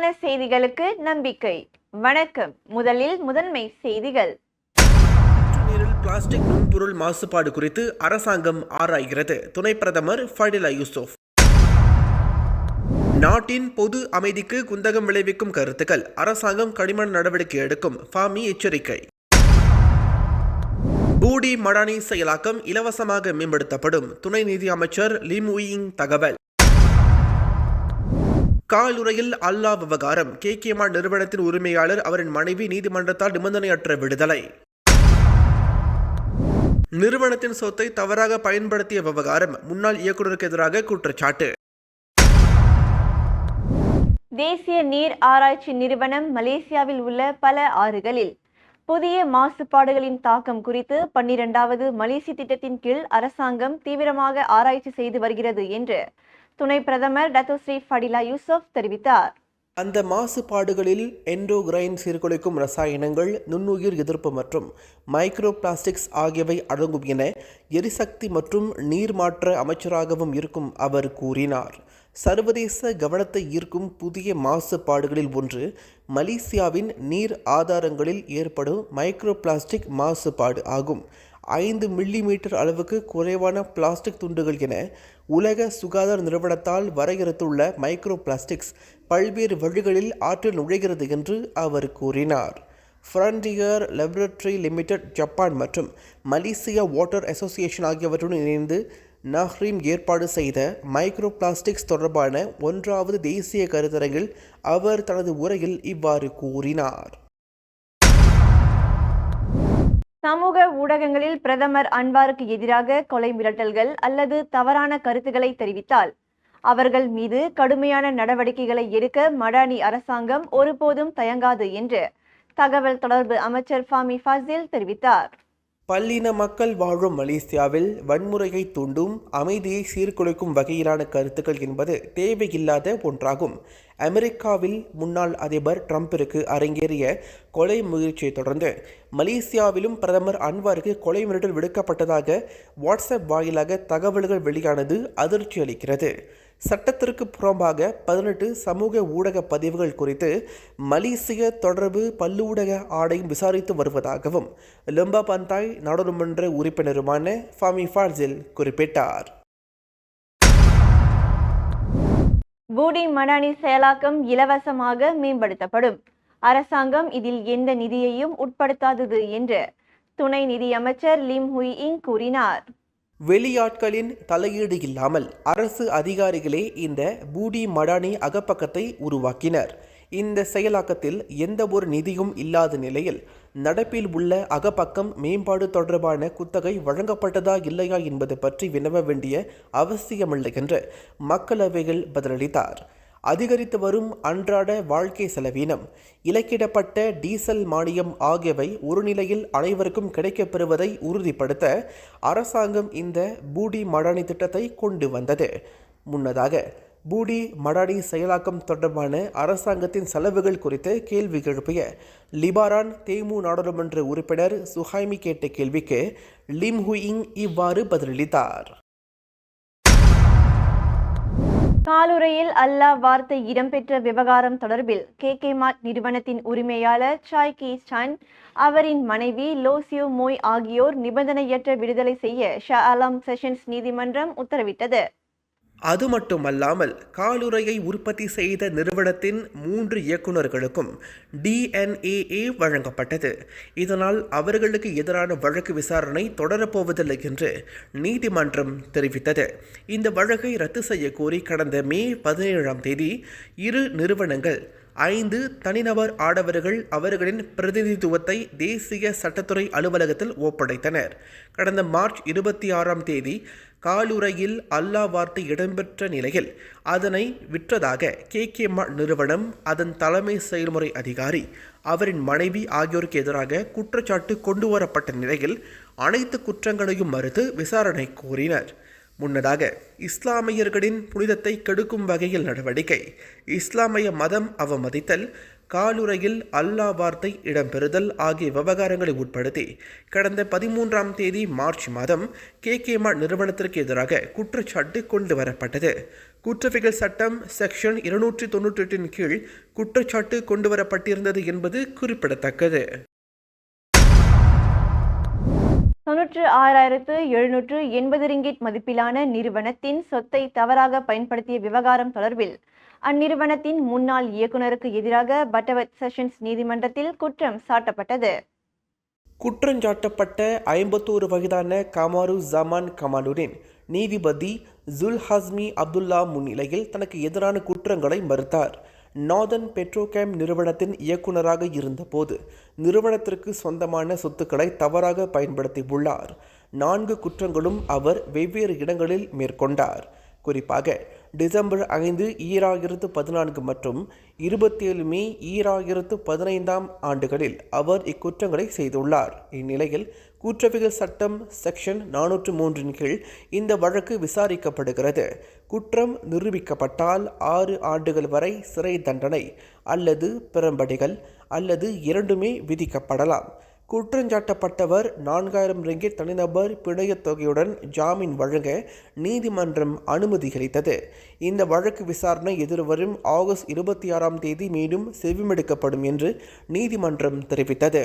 உண்மையான செய்திகளுக்கு நம்பிக்கை. வணக்கம். முதலில் முதன்மை செய்திகள். பிளாஸ்டிக் நுண்பொருள் மாசுபாடு குறித்து அரசாங்கம் ஆராய்கிறது. துணை பிரதமர் ஃபடிலா யூசுப். நாட்டின் பொது அமைதிக்கு குந்தகம் விளைவிக்கும் கருத்துக்கள். அரசாங்கம் கடிமண நடவடிக்கை எடுக்கும். ஃபாமி எச்சரிக்கை. பூடி மடானி செயலாக்கம் இலவசமாக மேம்படுத்தப்படும். துணை நிதி அமைச்சர் லிமுயிங் தகவல். காலுறையில் அல்லா விவகாரம். கே கேமா நிறுவனத்தின் உரிமையாளர் அவரின் மனைவி நீதிமன்றத்தால் நிபந்தனையற்ற விடுதலை. நிறுவனத்தின் சொத்தை தவறாக பயன்படுத்திய விவகாரம் முன்னாள் இயக்குநருக்கு எதிராக குற்றச்சாட்டு. தேசிய நீர் ஆராய்ச்சி நிறுவனம் மலேசியாவில் உள்ள பல ஆறுகளில் புதிய மாசுபாடுகளின் தாக்கம் குறித்து பன்னிரண்டாவது மலேசிய திட்டத்தின் கீழ் அரசாங்கம் தீவிரமாக ஆராய்ச்சி செய்து வருகிறது என்று துணை பிரதமர் டத்தோஸ்ரீ ஃபடிலா யூசப் தெரிவித்தார். அந்த மாசுபாடுகளில் என்டோகிரைன் சீர்குலைக்கும் ரசாயனங்கள் நுண்ணுயிர் எதிர்ப்பு மற்றும் மைக்ரோ பிளாஸ்டிக்ஸ் ஆகியவை அடங்கும் என எரிசக்தி மற்றும் நீர் மாற்ற அமைச்சராகவும் இருக்கும் அவர் கூறினார். சர்வதேச கவனத்தை ஈர்க்கும் புதிய மாசுபாடுகளில் ஒன்று மலேசியாவின் நீர் ஆதாரங்களில் ஏற்படும் மைக்ரோ பிளாஸ்டிக் மாசுபாடு ஆகும். ஐந்து மில்லி மீட்டர் அளவுக்கு குறைவான பிளாஸ்டிக் துண்டுகள் என உலக சுகாதார நிறுவனத்தால் வரையறுத்துள்ள மைக்ரோ பிளாஸ்டிக்ஸ் பல்வேறு வழிகளில் ஆற்றில் நுழைகிறது என்று அவர் கூறினார். ஃப்ரண்டியர் லெபரட்டரி லிமிடெட் ஜப்பான் மற்றும் மலேசியா வாட்டர் அசோசியேஷன் ஆகியவற்றுடன் இணைந்து நஹ்ரீம் ஏற்பாடு செய்த மைக்ரோ பிளாஸ்டிக்ஸ் தொடர்பான ஒன்றாவது தேசிய கருத்தரங்கில் அவர் தனது உரையில் இவ்வாறு கூறினார். சமூக ஊடகங்களில் பிரதமர் அன்வாருக்கு எதிராக கொலை மிரட்டல்கள் அல்லது தவறான கருத்துக்களை தெரிவித்தால் அவர்கள் மீது கடுமையான நடவடிக்கைகளை எடுக்க மடானி அரசாங்கம் ஒருபோதும் தயங்காது என்று தகவல் தொடர்பு அமைச்சர் ஃபாமி ஃபாசில் தெரிவித்தார். பல்லின மக்கள் வாழும் மலேசியாவில் வன்முறையை தூண்டும் அமைதியை சீர்குலைக்கும் வகையிலான கருத்துக்கள் என்பது தேவையில்லாத ஒன்றாகும். அமெரிக்காவில் முன்னாள் அதிபர் ட்ரம்பிற்கு அரங்கேறிய கொலை முயற்சியை தொடர்ந்து மலேசியாவிலும் பிரதமர் அன்வாருக்கு கொலை மிரட்டல் விடுக்கப்பட்டதாக வாட்ஸ்அப் வாயிலாக தகவல்கள் வெளியானது அதிர்ச்சி அளிக்கிறது சட்டத்திற்கு புறம்பாக பதினெட்டு சமூக ஊடக பதிவுகள் குறித்து மலேசிய தொடர்பு பல்லூடக ஆணையம் விசாரித்து வருவதாகவும் லும்பா பந்தாய் நாடாளுமன்ற உறுப்பினருமான ஃபாமி ஃபார்சில் குறிப்பிட்டார். பூடி மடானி செயலாக்கம் இலவசமாக மேம்படுத்தப்படும். அரசாங்கம் இதில் எந்த நிதியையும் உட்படுத்தாதது என்று துணை நிதியமைச்சர் லிம் ஹுய் இங் கூறினார். வெளியாட்களின் தலையீடு இல்லாமல் அரசு அதிகாரிகளே இந்த பூடி மடானி அகப்பக்கத்தை உருவாக்கினர். இந்த செயலாக்கத்தில் எந்த ஒரு நிதியும் இல்லாத நிலையில் நடப்பில் உள்ள அகப்பக்கம் மேம்பாடு தொடர்பான குத்தகை வழங்கப்பட்டதா இல்லையா என்பது பற்றி வினவ வேண்டிய அவசியமில்லை என்று மக்களவையில் பதிலளித்தார். அதிகரித்து வரும் அன்றாட வாழ்க்கை செலவீனம். இலக்கிடப்பட்ட டீசல் மானியம் ஆகியவை ஒரு நிலையில் அனைவருக்கும் கிடைக்கப்பெறுவதை உறுதிப்படுத்த அரசாங்கம் இந்த பூடி மடானி திட்டத்தை கொண்டு வந்தது. முன்னதாக பூடி மடானி செயலாக்கம் தொடர்பான அரசாங்கத்தின் செலவுகள் குறித்து கேள்வி எழுப்பிய லிபாரான் தேமு நாடாளுமன்ற உறுப்பினர் சுஹைமி கேட்ட கேள்விக்கு லிம் ஹுயிங் இவ்வாறு பதிலளித்தார். காலுறையில் அல்லாஹ் வார்த்தை இடம்பெற்ற விவகாரம் தொடர்பில் கே. கே. மார்ட் நிறுவனத்தின் உரிமையாளர் சாய் கி சன் அவரின் மனைவி லோசியோ மோய் ஆகியோர் நிபந்தனையற்ற விடுதலை செய்ய ஷா அலாம் செஷன்ஸ் நீதிமன்றம் உத்தரவிட்டது. அது மட்டுமல்லாமல் காலுறையை உற்பத்தி செய்த நிறுவனத்தின் மூன்று இயக்குநர்களுக்கும் டிஎன்ஏஏ வழங்கப்பட்டது. இதனால் அவர்களுக்கு எதிரான வழக்கு விசாரணை தொடரப்போவதில்லை என்று நீதிமன்றம் தெரிவித்தது. இந்த வழக்கை ரத்து செய்யக்கோரி கடந்த மே பதினேழாம் தேதி இரு நிறுவனங்கள் ஐந்து தனிநபர் ஆடவர்கள் அவர்களின் பிரதிநிதித்துவத்தை தேசிய சட்டத்துறை அலுவலகத்தில் ஒப்படைத்தனர். கடந்த மார்ச் இருபத்தி ஆறாம் தேதி காலுறையில் அல்லா வார்த்தை இடம்பெற்ற நிலையில் அதனை விற்றதாக கே. கே. நிறுவனம் அதன் தலைமை செயல்முறை அதிகாரி அவரின் மனைவி ஆகியோருக்கு எதிராக குற்றச்சாட்டு கொண்டுவரப்பட்ட நிலையில் அனைத்து குற்றங்களையும் மறுத்து விசாரணை கோரினர் முன்னதாக இஸ்லாமியர்களின் புனிதத்தை கெடுக்கும் வகையில் நடவடிக்கை. இஸ்லாமிய மதம் அவமதித்தல் காலுறையில் அல்லா வார்த்தை இடம்பெறுதல் ஆகிய விவகாரங்களை உட்படுத்தி கடந்த பதிமூன்றாம் தேதி மார்ச் மாதம் கே. கேமா நிறுவனத்திற்கு எதிராக குற்றச்சாட்டு கொண்டு வரப்பட்டது. குற்றவியல் சட்டம் செக்ஷன் இருநூற்றி தொன்னூற்றி எட்டின் கீழ் குற்றச்சாட்டு கொண்டுவரப்பட்டிருந்தது என்பது குறிப்பிடத்தக்கது. தொன்னூற்று ஆறாயிரத்து எழுநூற்று எண்பது ரிங்கிட் மதிப்பிலான நிறுவனத்தின் சொத்தை தவறாக பயன்படுத்திய விவகாரம் தொடர்பில் அந்நிறுவனத்தின் முன்னாள் இயக்குநருக்கு எதிராக பட்டவத் செஷன்ஸ் நீதிமன்றத்தில் குற்றம் சாட்டப்பட்டது. குற்றஞ்சாட்டப்பட்ட ஐம்பத்தோரு வயதான கமாரு ஜமான் கமாலுரின் நீதிபதி ஜுல் ஹஸ்மி அப்துல்லா முன்னிலையில் தனக்கு எதிரான குற்றங்களை மறுத்தார். நார்தன் பெட்ரோகேம் நிறுவனத்தின் இயக்குநராக இருந்தபோது நிறுவனத்திற்கு சொந்தமான சொத்துக்களை தவறாக பயன்படுத்தியுள்ளார். நான்கு குற்றங்களும் அவர் வெவ்வேறு இடங்களில் மேற்கொண்டார். குறிப்பாக டிசம்பர் ஐந்து ஈராயிரத்து பதினான்கு மற்றும் இருபத்தி ஏழு மே ஈராயிரத்து பதினைந்தாம் ஆண்டுகளில் அவர் இக்குற்றங்களை செய்துள்ளார். இந்நிலையில் குற்றவியல் சட்டம் செக்ஷன் நானூற்று மூன்றின் கீழ் இந்த வழக்கு விசாரிக்கப்படுகிறது. குற்றம் நிரூபிக்கப்பட்டால் ஆறு ஆண்டுகள் வரை சிறை தண்டனை அல்லது பிறம்படிகள் அல்லது இரண்டுமே விதிக்கப்படலாம். குற்றஞ்சாட்டப்பட்டவர் நான்காயிரம் ரிங்கிட் தனிநபர் பிணையத் தொகையுடன் ஜாமீன் வழங்க நீதிமன்றம் அனுமதி அளித்தது இந்த வழக்கு விசாரணை எதிர்வரும் ஆகஸ்ட் இருபத்தி ஆறாம் தேதி மீண்டும் செவிமெடுக்கப்படும் என்று நீதிமன்றம் தெரிவித்தது.